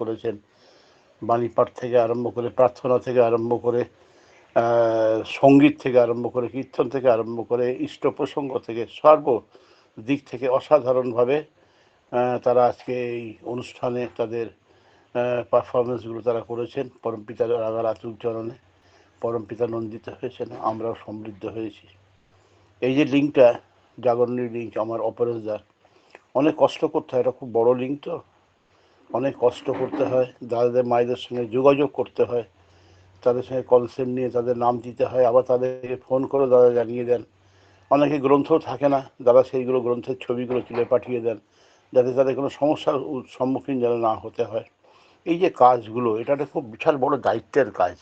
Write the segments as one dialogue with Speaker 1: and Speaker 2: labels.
Speaker 1: করেছেন বাণীপাঠ থেকে আরম্ভ করে, প্রার্থনা থেকে আরম্ভ করে সংগীত থেকে আরম্ভ করে, কীর্তন থেকে আরম্ভ করে, ইষ্ট প্রসঙ্গ থেকে, সর্ব দিক থেকে অসাধারণভাবে তারা আজকে এই অনুষ্ঠানে তাদের পারফরমেন্সগুলো তারা করেছেন। পরমপিতার রাগার আতুল চরণে পরমপিতা নন্দিত হয়েছেন, আমরাও সমৃদ্ধ হয়েছি। এই যে লিঙ্কটা জাগরণী লিঙ্ক, আমার অপরেশদার অনেক কষ্ট করতে হয়, এটা খুব বড় লিঙ্ক তো। অনেক কষ্ট করতে হয়, দাদাদের, মায়েদের সঙ্গে যোগাযোগ করতে হয়, তাদের সঙ্গে কনসেপ্ট নিয়ে তাদের নাম দিতে হয়, আবার তাদেরকে ফোন করে দাদা জানিয়ে দেন। অনেকে গ্রন্থ থাকে না, দাদা সেইগুলো গ্রন্থের ছবিগুলো তুলে পাঠিয়ে দেন, যাতে তাদের কোনো সমস্যার সম্মুখীন যেন না হতে হয়। এই যে কাজগুলো, এটা একটা খুব বিশাল বড় দায়িত্বের কাজ।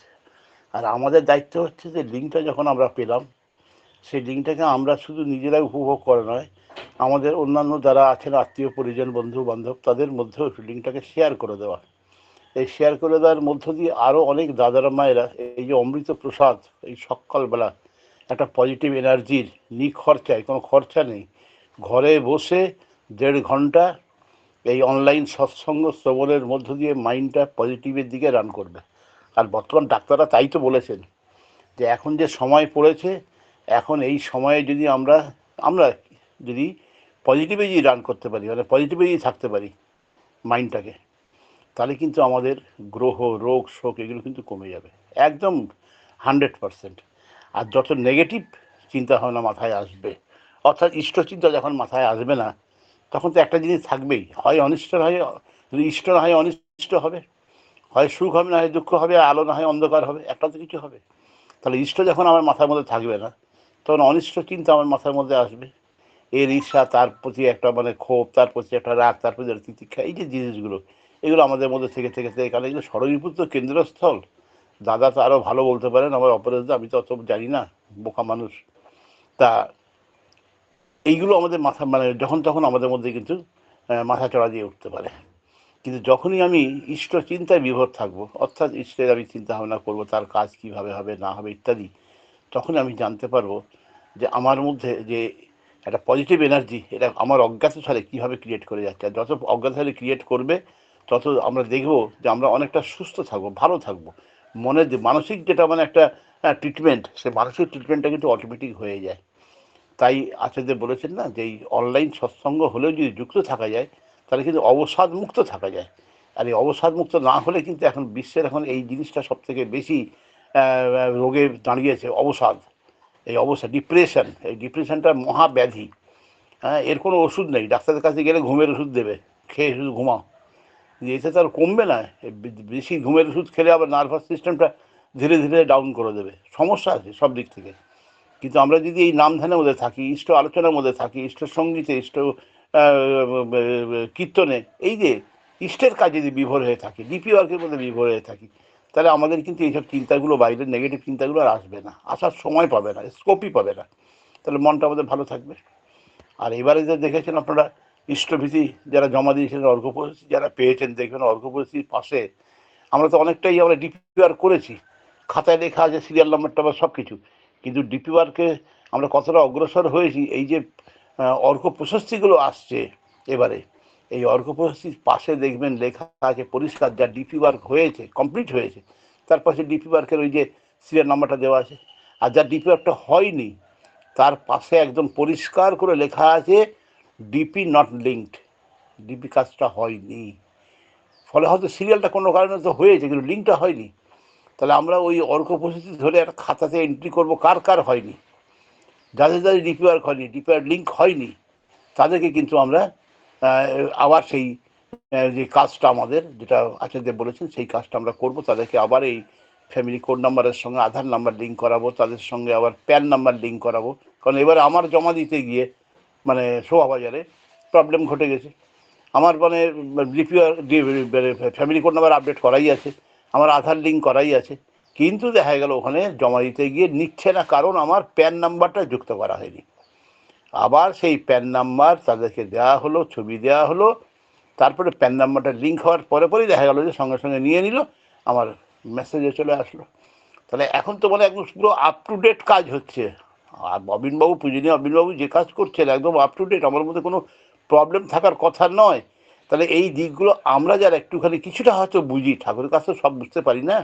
Speaker 1: আর আমাদের দায়িত্ব হচ্ছে যে লিঙ্কটা যখন আমরা পেলাম, সেই লিঙ্কটাকে আমরা শুধু নিজেরাই উপভোগ করা নয় আমাদের অন্যান্য যারা আছেন, আত্মীয়, পরিজন, বন্ধু, বান্ধব, তাদের মধ্যেও লিঙ্কটাকে শেয়ার করে দেওয়া। এই শেয়ার করে দেওয়ার মধ্য দিয়ে আরও অনেক দাদারা, মায়েরা এই যে অমৃত প্রসাদ, এই সকালবেলা একটা পজিটিভ এনার্জির নিখরচায় কোনো খরচা নেই। ঘরে বসে দেড় ঘণ্টা এই অনলাইন সৎসঙ্গ শ্রবণের মধ্য দিয়ে মাইন্ডটা পজিটিভের দিকে রান করবে। আর বর্তমান ডাক্তাররা তাই তো বলেছেন যে এখন যে সময় পড়েছে, এখন এই সময়ে যদি আমরা আমরা যদি পজিটিভে যদি রান করতে পারি মানে পজিটিভে যদি থাকতে পারি মাইন্ডটাকে তাহলে কিন্তু আমাদের গ্রহ, রোগ, শোক এগুলো কিন্তু কমে যাবে, একদম হান্ড্রেড পারসেন্ট আর যত নেগেটিভ চিন্তা ভাবনা মাথায় আসবে, অর্থাৎ ইষ্ট চিন্তা যখন মাথায় আসবে না, তখন তো একটা জিনিস থাকবেই, হয় অনিষ্ট হয়, যদি ইষ্ট না হয় অনিষ্ট হবে, হয় সুখ হবে না হয় দুঃখ হবে আলো না হয় অন্ধকার হবে, একটা তো কিছু হবে। তাহলে ইষ্ট যখন আমার মাথার মধ্যে থাকবে না, তখন অনিষ্ট চিন্তা আমার মাথার মধ্যে আসবে। এর ঈর্ষা, তার প্রতি একটা মানে ক্ষোভ, তার প্রতি একটা রাগ, তার প্রতি একটা তিতিক্ষা, এই যে জিনিসগুলো, এগুলো আমাদের মধ্যে থেকে থেকে থেকে, কারণ এগুলো ষড়রিপুত্র কেন্দ্রস্থল। দাদা তো আরও ভালো বলতে পারেন, আমার অপরাধ আমি তো অত জানি না, বোকা মানুষ। তা এইগুলো আমাদের মাথা মানে যখন তখন আমাদের মধ্যে কিন্তু মাথা চড়া দিয়ে উঠতে পারে। কিন্তু যখনই আমি ইষ্ট চিন্তায় বিভোর থাকব, অর্থাৎ ইষ্টের আমি চিন্তা ভাবনা করব, তার কাজ কীভাবে হবে, না হবে, ইত্যাদি তখন আমি জানতে পারব যে আমার মধ্যে যে একটা পজিটিভ এনার্জি এটা আমার অজ্ঞাত সালে কীভাবে ক্রিয়েট করে যাচ্ছে? যত অজ্ঞাত সালে ক্রিয়েট করবে, তত আমরা দেখব যে আমরা অনেকটা সুস্থ থাকব, ভালো থাকব। মনের যে মানসিক যেটা মানে একটা ট্রিটমেন্ট সে মানসিক ট্রিটমেন্টটা কিন্তু অটোমেটিক হয়ে যায়। তাই আচার্য বলেছেন না যে এই অনলাইন সৎসঙ্গ হলেও যদি যুক্ত থাকা যায়, তাহলে কিন্তু অবসাদ মুক্ত থাকা যায়। আর এই অবসাদ মুক্ত না হলে কিন্তু এখন বিশ্বের এখন এই জিনিসটা সব থেকে বেশি রোগে দাঁড়িয়েছে, অবসাদ। এই অবস্থা ডিপ্রেশন এই ডিপ্রেশনটা মহাব্যাধি। হ্যাঁ এর কোনো ওষুধ নেই, ডাক্তারের কাছে গেলে ঘুমের ওষুধ দেবে, খেয়ে শুধু ঘুমাও। এতে তো আর কমবে না বেশি ঘুমের ওষুধ খেলে আবার নার্ভাস সিস্টেমটা ধীরে ধীরে ডাউন করে দেবে। সমস্যা আছে সব দিক থেকে। কিন্তু আমরা যদি এই নাম ধ্যানের মধ্যে থাকি, ইষ্ট আলোচনার মধ্যে থাকি, ইষ্ট সঙ্গীতে, ইষ্ট কীর্তনে, এই যে ইষ্টের কাজে যদি বিভোর হয়ে থাকি ডিপি ওয়ার্কের মধ্যে বিভোর হয়ে থাকি তাহলে আমাদের কিন্তু এইসব চিন্তাগুলো বাইরের নেগেটিভ চিন্তাগুলো আর আসবে না। আসার সময় পাবে না স্কোপই পাবে না। তাহলে মনটা আমাদের ভালো থাকবে। আর এবারে যে দেখেছেন আপনারা ইষ্টভীতি যারা জমা দিয়েছিলেন অর্ঘ পরিস্থিতি যারা পেয়েছেন দেখবেন অর্ঘ পরিস্থিতির পাশে আমরা তো অনেকটাই আমরা ডিপিআর করেছি। খাতায় লেখা আছে সিরিয়াল নাম্বারটা বা সব কিছু কিন্তু ডিপিআরকে আমরা কতটা অগ্রসর হয়েছি এই যে আহ, অর্ঘ প্রশস্তিগুলো আসছে এবারে এই অর্ঘ প্রশস্তির পাশে দেখবেন লেখা আছে, পরিষ্কার, যা ডিপি ওয়ার্ক হয়েছে কমপ্লিট হয়েছে। তার পাশে ডিপি ওয়ার্কের ওই যে সিরিয়াল নাম্বারটা দেওয়া আছে। আর যা ডিপি ওয়ার্কটা হয়নি, তার পাশে একদম পরিষ্কার করে লেখা আছে ডিপি নট লিঙ্কড ডিপি কাজটা হয়নি। ফলে হয়তো সিরিয়ালটা কোনো কারণে তো হয়েছে, কিন্তু লিঙ্কটা হয়নি। তাহলে আমরা ওই অর্ক পরিস্থিতি ধরে একটা খাতাতে এন্ট্রি করব, কার কার হয়নি? যাদের যাদের ডিপিআর হয়নি ডিপিআর লিঙ্ক হয়নি, তাদেরকে কিন্তু আমরা আবার সেই যে কাজটা আমাদের, যেটা আচার্য বলেছেন, সেই কাজটা আমরা করব। তাদেরকে আবার এই ফ্যামিলি কোড নাম্বারের সঙ্গে আধার নাম্বার লিঙ্ক করাবো, তাদের সঙ্গে আবার প্যান নাম্বার লিঙ্ক করাবো। কারণ এবার আমার জমা দিতে গিয়ে মানে শোভাবাজারে প্রবলেম ঘটে গেছে। আমার মানে ফ্যামিলি কোড নাম্বার আপডেট করাই আছে, আমার আধার লিঙ্ক করাই আছে। কিন্তু দেখা গেল ওখানে জমা দিতে গিয়ে নিচ্ছে না, কারণ আমার প্যান নাম্বারটা যুক্ত করা হয়নি। আবার সেই প্যান নাম্বার তাদেরকে দেওয়া হলো, ছবি দেওয়া হলো। তারপরে প্যান নাম্বারটা লিঙ্ক হওয়ার পরে পরেই দেখা গেলো যে সঙ্গে সঙ্গে নিয়ে নিল, আমার মেসেজে চলে আসলো। তাহলে এখন তো মানে একদম পুরো আপ টু ডেট কাজ হচ্ছে। আর অবিনবাবু, পূজনীয় অবিনবাবু যে কাজ করছেন, একদম আপ টু ডেট আমার মধ্যে কোনো প্রবলেম থাকার কথা নয়। তাহলে এই দিকগুলো আমরা যারা একটুখানি কিছুটা হয়তো বুঝি, ঠাকুরের কাছে সব বুঝতে পারি না,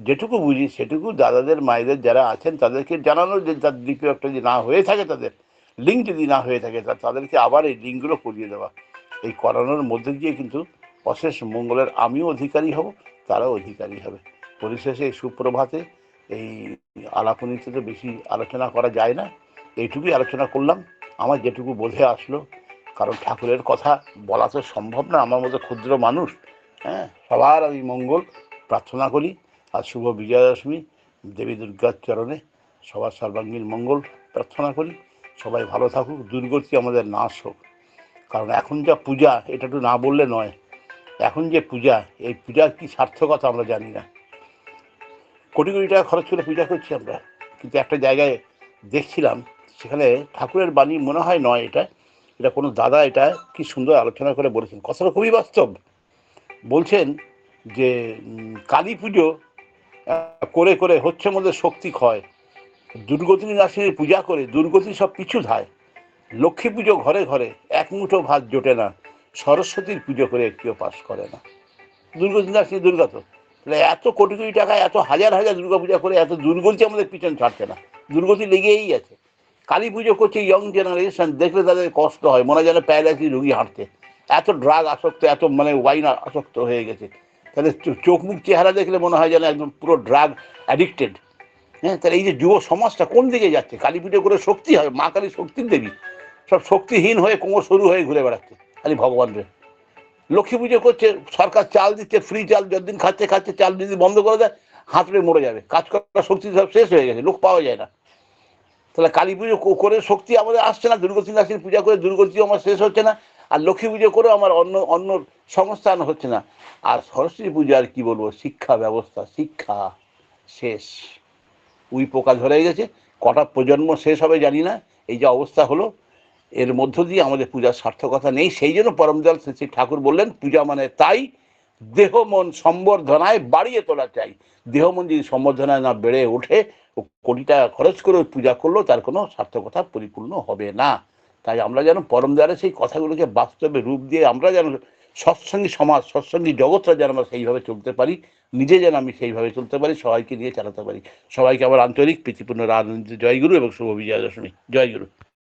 Speaker 1: যেটুকু বুঝি সেটুকু দাদাদের, মায়েদের যারা আছেন, তাদেরকে জানানো যে তার দিকে একটা যে না হয়ে থাকে তাদের লিঙ্ক যদি না হয়ে থাকে তাদেরকে আবার এই লিঙ্কগুলো করিয়ে দেওয়া। এই করানোর মধ্যে দিয়ে কিন্তু অশেষ মঙ্গলের আমিও অধিকারী হব, তারাও অধিকারী হবে। পরিশেষে এই সুপ্রভাতে এই আলাপনীতে তো বেশি আলোচনা করা যায় না। এইটুকুই আলোচনা করলাম। আমার যেটুকু বোধে আসলো, কারণ ঠাকুরের কথা বলা তো সম্ভব না, আমার মতো ক্ষুদ্র মানুষ হ্যাঁ? সবার আমি মঙ্গল প্রার্থনা করি। আর শুভ বিজয়া দশমী দেবী দুর্গার চরণে সবার সর্বাঙ্গীন মঙ্গল প্রার্থনা করি। সবাই ভালো থাকুক, দুর্গতি আমাদের নাশ হোক। কারণ এখন যা পূজা, এটা একটু না বললে নয়। এখন যে পূজা, এই পূজার কি সার্থকতা আমরা জানি না। কোটি কোটি টাকা খরচ করে পূজা করছি আমরা। কিন্তু একটা জায়গায় দেখছিলাম, সেখানে ঠাকুরের বাণী মনে হয় নয় এটা। এটা কোনো দাদা এটা কি সুন্দর আলোচনা করে বলেছেন। কথাটা খুবই বাস্তব। বলছেন যে কালী পুজো করে করে হচ্ছে মধ্যে শক্তি ক্ষয়। দুর্গতি নাসিনীর পূজা করে দুর্গতি সব পিছু ধায়। লক্ষ্মী পুজো ঘরে ঘরে এক মুঠো ভাত জোটে না, সরস্বতীর পুজো করে কেউ পাস করে না। দুর্গতি নাসিনী দুর্গা তো। তাহলে এত কোটি কোটি টাকা, এত হাজার হাজার দুর্গা পূজা করে এত দুর্গতি আমাদের পিছন ছাড়ছে না। দুর্গতি লেগেই আছে। কালী পুজো করছে ইয়ং জেনারেশন দেখলে তাদের কষ্ট হয়, মনে যেন প্যারালাইসিস রুগী হাঁটতে এত ড্রাগ আসক্ত, এত মানে ওয়াইন আসক্ত হয়ে গেছে। তাহলে চোখ মুখ চেহারা দেখলে মনে হয় যেন একদম পুরো ড্রাগ অ্যাডিক্টেড হ্যাঁ তাহলে এই যে যুব সমাজটা কোন দিকে যাচ্ছে? কালী করে শক্তি হবে মা কালী শক্তির দেবী। সব শক্তিহীন হয়ে কোমর সরু হয়ে ঘুরে বেড়াচ্ছে, খালি ভগবান রে লক্ষ্মী পুজো করছে, সরকার চাল দিচ্ছে ফ্রি চাল যতদিন খাচ্ছে খাচ্ছে, চাল যদি বন্ধ করে দেয় হাতড়ে মরে যাবে। কাজ করার শক্তি সব শেষ হয়ে গেছে, লোক পাওয়া যায় না। তাহলে কালী পুজো করে শক্তি আমাদের আসছে না দুর্গতি নাসির পূজা করে দুর্গতিও আমার শেষ হচ্ছে না, আর লক্ষ্মী পুজো করেও আমার অন্য অন্য সংস্থান হচ্ছে না। আর সরস্বতী পুজো আর কি বলব, শিক্ষা ব্যবস্থা, শিক্ষা শেষ। উই পোকা ধরে গেছে, কটা প্রজন্ম শেষ হবে জানি না, এই যে অবস্থা হলো, এর মধ্য দিয়ে আমাদের পূজার সার্থকতা নেই, সেই জন্য পরমদয়াল শ্রী ঠাকুর বললেন, পূজা মানে তাই, দেহ মন সম্বর্ধনায় বাড়িয়ে তোলা চাই। দেহ মন যদি সম্বর্ধনায় না বেড়ে ওঠে কোটি টাকা খরচ করে পূজা করলেও তার কোনো সার্থকতা পরিপূর্ণ হবে না। তাই আমরা যেন পরম দয়ালে সেই কথাগুলোকে বাস্তবে রূপ দিয়ে আমরা যেন সৎসঙ্গী সমাজ, সৎসঙ্গী জগৎটা যেন আমরা সেইভাবে চলতে পারি, নিজে যেন আমি সেইভাবে চলতে পারি, সবাইকে নিয়ে চালাতে পারি। সবাইকে আমার আন্তরিক প্রীতিপূর্ণ রাজনীতি জয়গুরু এবং শুভ বিজয়া দশমী জয়গুরু।